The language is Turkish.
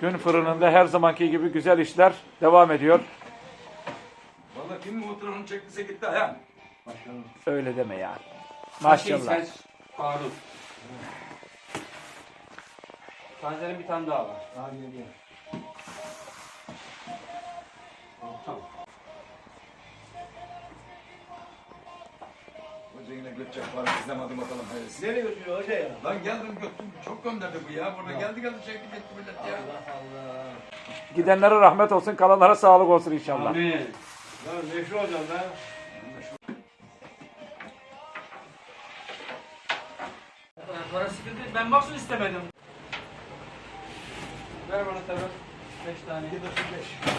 Gün fırınında her zamanki gibi güzel işler devam ediyor. Valla kim motorunu çektiyse gitti ayağım. Öyle deme ya. Maşallah. Faruk. Tanzerin bir tane daha var. Abi geliyor. Yine götecek var izlemedim bakalım hayırlısı. Nereye götürüyor hoca ya? Lan geldim götürdüm çok gönderdi bu ya. Burada geldi geldi çekti gitti millet ya. Allah Allah. Gidenlere rahmet olsun, kalanlara sağlık olsun inşallah. Amin. Lan meşhur hocam lan. Para sıkıntı. Ben baksın istemedim. Ver bana tabii. Beş tane. Şu beş.